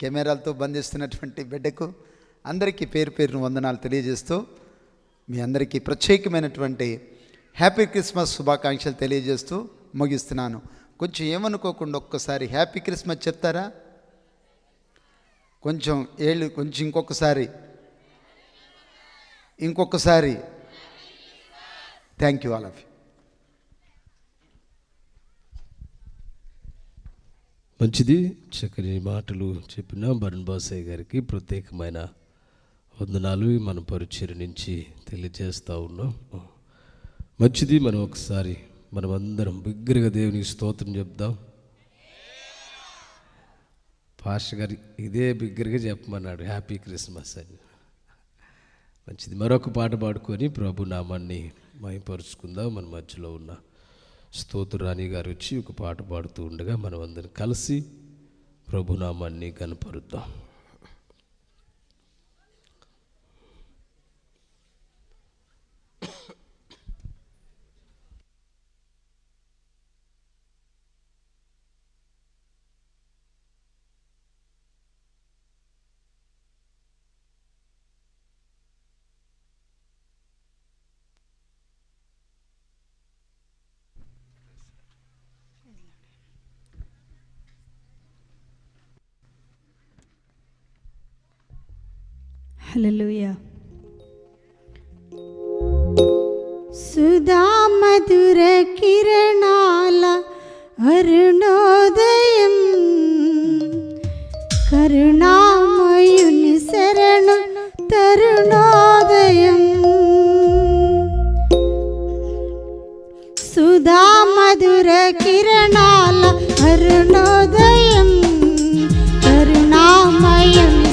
కెమెరాలతో బంధిస్తున్నటువంటి బిడ్డకు అందరికీ పేరు పేరును వందనాలు తెలియజేస్తూ మీ అందరికీ ప్రత్యేకమైనటువంటి హ్యాపీ క్రిస్మస్ శుభాకాంక్షలు తెలియజేస్తూ ముగిస్తున్నాను. కొంచెం ఏమనుకోకుండా ఒక్కసారి హ్యాపీ క్రిస్మస్ చెప్తారా? కొంచెం ఏళ్ళు కొంచెం ఇంకొకసారి. ఇంకొకసారి. Thank you all of you. మంచిది. చక్కని మాటలు చెప్పిన బరణ్ బాసయ్య గారికి ప్రత్యేకమైన వందనాలు. మన పరిచయం నుంచి తెలియజేస్తూ ఉన్నాం. మంచిది. మనం ఒకసారి మనం అందరం బిగ్గరగా దేవునికి స్తోత్రం చెప్దాం. పాష గారి ఇదే బిగ్గరగా చెప్పమన్నాడు. హ్యాపీ క్రిస్మస్ అని. మంచిది. మరొక పాట పాడుకొని ప్రభు నామాన్ని మహిపరుచుకుందాం. మన మధ్యలో ఉన్న స్తోత్రాణి గారు వచ్చి ఒక పాట పాడుతూ ఉండగా మనం అందరం కలిసి ప్రభునామాన్ని కనపరుద్దాం ഹലലൂയ സുധാമധുര കിരണാല അരുണോദയം. കരുണാമയുനി ശരണ തരുണോദയം. സുധാമധുര കിരണാല അരുണോദയം. കരുണാമയുനി